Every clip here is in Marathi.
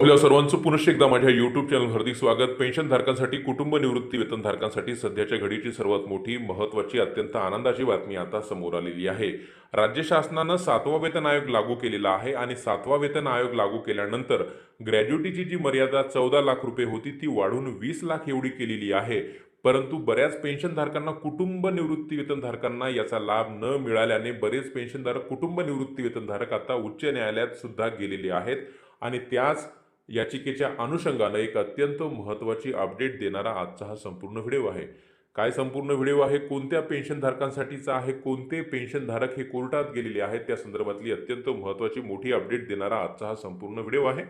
आपल्या सर्वांचं पुनश्च एकदा माझ्या यूट्यूब चॅनल हार्दिक स्वागत. पेन्शनधारकांसाठी कुटुंब निवृत्ती वेतनधारकांसाठी सध्याच्या घडीची सर्वात मोठी महत्त्वाची अत्यंत आनंदाची बातमी आता समोर आलेली आहे. राज्य शासनानं सातवा वेतन आयोग लागू केलेला आहे आणि सातवा वेतन आयोग लागू केल्यानंतर ग्रॅज्युटीची जी मर्यादा चौदा लाख रुपये होती ती वाढून वीस लाख एवढी केलेली आहे. परंतु बऱ्याच पेन्शनधारकांना कुटुंब निवृत्ती वेतनधारकांना याचा लाभ न मिळाल्याने बरेच पेन्शनधारक कुटुंब निवृत्ती वेतनधारक आता उच्च न्यायालयात सुद्धा गेलेले आहेत. आणि त्याच याचिकेच्या अनुषंगानं एक अत्यंत महत्त्वाची अपडेट देणारा आजचा हा संपूर्ण व्हिडिओ आहे. काय संपूर्ण व्हिडिओ आहे? कोणत्या पेन्शनधारकांसाठीचा आहे? कोणते पेन्शनधारक हे कोर्टात गेलेले आहेत? त्या संदर्भातली अत्यंत महत्त्वाची मोठी अपडेट देणारा आजचा हा संपूर्ण व्हिडिओ आहे.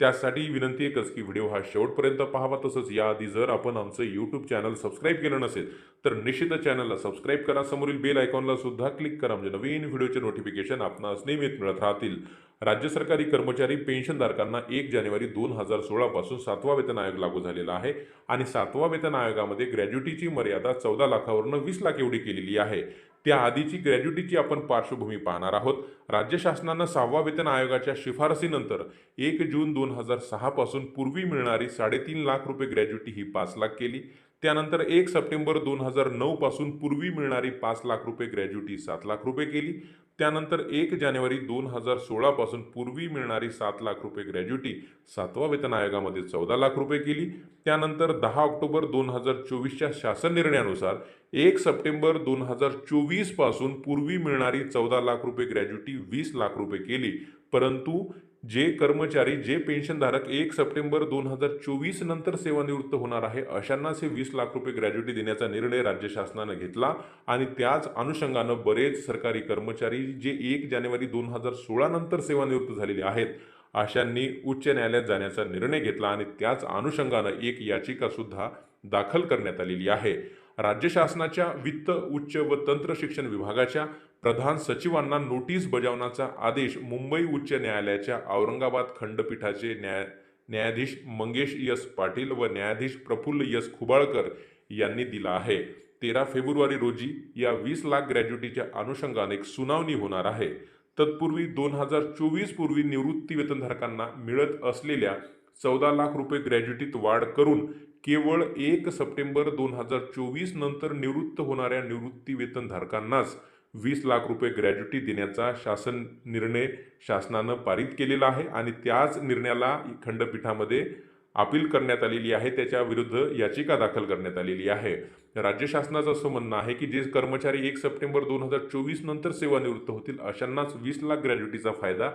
त्यासाठी विनंती एकच की व्हिडिओ हा शेवटपर्यंत पाहावा. तसंच याआधी जर आपण आमचं यूट्यूब चॅनल सबस्क्राईब केलं नसेल तर निश्चित चॅनलला सबस्क्राईब करा. समोरील बेल आयकॉनला सुद्धा क्लिक करा. म्हणजे नवीन व्हिडिओचे नोटिफिकेशन आपणास नियमित मिळत राहतील. राज्य सरकारी कर्मचारी पेन्शनधारकांना एक जानेवारी दोन हजार सोळापासून सातवा वेतन आयोग लागू झालेला आहे. आणि सातवा वेतन आयोगामध्ये ग्रॅज्युटीची मर्यादा चौदा लाखावरनं वीस लाख एवढी केलेली आहे. त्या आधीची ग्रॅज्युटीची आपण पार्श्वभूमी पाहणार आहोत. राज्य शासनानं सहावा वेतन आयोगाच्या शिफारसीनंतर एक जून दोन हजार सहापासून पूर्वी मिळणारी साडेतीन लाख रुपये ग्रॅज्युटी ही पाच लाख केली. त्यानंतर एक सप्टेंबर दोन हजार नऊपासून पूर्वी मिळणारी पाच लाख रुपये ग्रॅज्युटी सात लाख रुपये केली. त्यानंतर एक जानेवारी दोन हजार सोळापासून पूर्वी मिळणारी सात लाख रुपये ग्रॅज्युटी सातवा वेतन आयोगामध्ये चौदा लाख रुपये केली. त्यानंतर दहा ऑक्टोबर दोन हजार चोवीसच्या शासन निर्णयानुसार एक सप्टेंबर दोन हजार चोवीसपासून पूर्वी मिळणारी चौदा लाख रुपये ग्रॅज्युटी वीस लाख रुपये केली. परंतु जे कर्मचारी जे पेन्शनधारक एक सप्टेंबर दोन हजार चोवीस नंतर सेवानिवृत्त होणार आहे अशांनाच हे वीस लाख रुपये ग्रॅज्युटी देण्याचा निर्णय राज्य शासनानं घेतला आणि त्याच अनुषंगानं बरेच सरकारी कर्मचारी जे एक जानेवारी दोन हजार सोळा नंतर सेवानिवृत्त झालेले आहेत अशांनी उच्च न्यायालयात जाण्याचा निर्णय घेतला आणि त्याच अनुषंगानं एक याचिका सुद्धा दाखल करण्यात आलेली आहे. राज्य शासनाच्या वित्त उच्च व तंत्र शिक्षण विभागाच्या प्रधान सचिवांना नोटीस बजावण्याचा आदेश मुंबई उच्च न्यायालयाच्या औरंगाबाद खंडपीठाचे न्याय न्यायाधीश मंगेश यस पाटील व न्यायाधीश प्रफुल्ल यस खुबाळकर यांनी दिला आहे. तेरा फेब्रुवारी रोजी या वीस लाख ग्रॅज्युटीच्या अनुषंगाने एक सुनावणी होणार आहे. तत्पूर्वी दोन हजार चोवीस पूर्वी निवृत्ती वेतनधारकांना मिळत असलेल्या चौदा लाख रुपये ग्रॅज्युटीत वाढ करून केवळ एक सप्टेंबर दोन हजार चोवीस नंतर निवृत्त होणाऱ्या निवृत्ती वेतनधारकांनाच वीस लाख रुपये ग्रॅज्युटी देण्याचा शासन निर्णय शासनानं पारित केलेला आहे आणि त्याच निर्णयाला खंडपीठामध्ये अपील करण्यात आलेली आहे. त्याच्या विरुद्ध याचिका दाखल करण्यात आलेली आहे. राज्य शासनाचं असं म्हणणं आहे की जे कर्मचारी एक सप्टेंबर दोन हजार चोवीस नंतर सेवानिवृत्त होतील अशांनाच वीस लाख ग्रॅज्युटीचा फायदा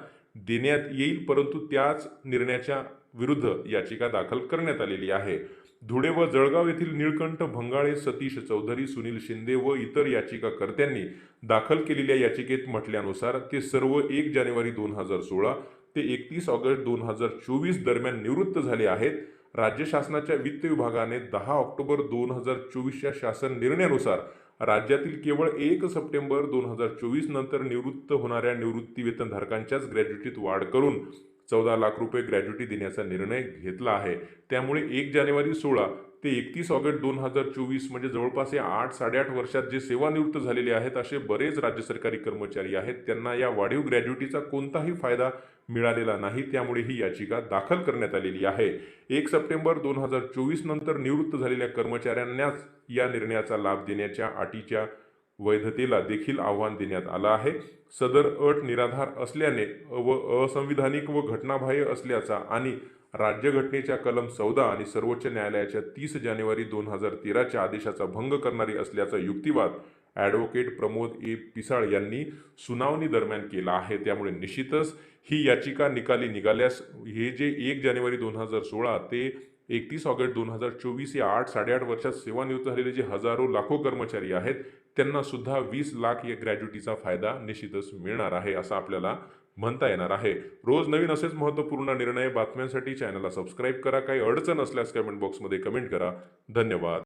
देण्यात येईल परंतु त्याच निर्णयाच्या विरुद्ध याचिका दाखल करण्यात आलेली आहे. धुळे व जळगाव येथील निळकंठ भंगाळे सतीश चौधरी सुनील शिंदे व इतर याचिकाकर्त्यांनी दाखल केलेल्या याचिकेत म्हटल्यानुसार ते सर्व एक जानेवारी दोन हजार सोळा ते एकतीस ऑगस्ट दोन हजार चोवीस दरम्यान निवृत्त झाले आहेत. राज्य शासनाच्या वित्त विभागाने दहा ऑक्टोबर दोन हजार चोवीसच्या शासन निर्णयानुसार राज्यातील केवळ एक सप्टेंबर दोन हजार चोवीस नंतर निवृत्त होणाऱ्या निवृत्ती वेतनधारकांच्याच ग्रॅज्युटीत वाढ करून चौदा लाख रुपये ग्रॅज्युटी देण्याचा निर्णय घेतला आहे. त्यामुळे एक जानेवारी सोळा ते एकतीस ऑगस्ट दोन हजार चोवीस म्हणजे जवळपास या आठ साडेआठ वर्षात जे सेवानिवृत्त झालेले आहेत असे बरेच राज्य सरकारी कर्मचारी आहेत. त्यांना या वाढीव ग्रॅज्युटीचा कोणताही फायदा मिळालेला नाही. त्यामुळे ही याचिका दाखल करण्यात आलेली आहे. एक सप्टेंबर दोन हजार चोवीस नंतर निवृत्त झालेल्या कर्मचाऱ्यांनाच या निर्णयाचा लाभ देण्याच्या अटीच्या वैधतेला देखील आव्हान देण्यात आलं आहे. सदर अट निराधार असल्याने व असंविधानिक व घटनाबाह्य असल्याचा आणि राज्यघटनेच्या कलम चौदा आणि सर्वोच्च न्यायालयाच्या तीस जानेवारी दोन हजार तेराच्या आदेशाचा भंग करणारी असल्याचा युक्तिवाद ॲडव्होकेट प्रमोद ए. पिसाळ यांनी सुनावणी दरम्यान केला आहे. त्यामुळे निश्चितच ही याचिका निकाली निघाल्यास हे जे एक जानेवारी दोन हजार सोळा ते एकतीस ऑगस्ट दोन हजार चोवीस या आठ साडेआठ वर्षात सेवानिवृत्त झालेले जे हजारो लाखो कर्मचारी आहेत त्यांना सुद्धा वीस लाख या ग्रॅज्युटीचा फायदा निश्चितच मिळणार आहे असं आपल्याला म्हणता येणार आहे. रोज नवीन असेच महत्त्वपूर्ण निर्णय बातम्यांसाठी चॅनलला सबस्क्राईब करा. काही अडचण असल्यास कमेंट बॉक्समध्ये कमेंट करा. धन्यवाद.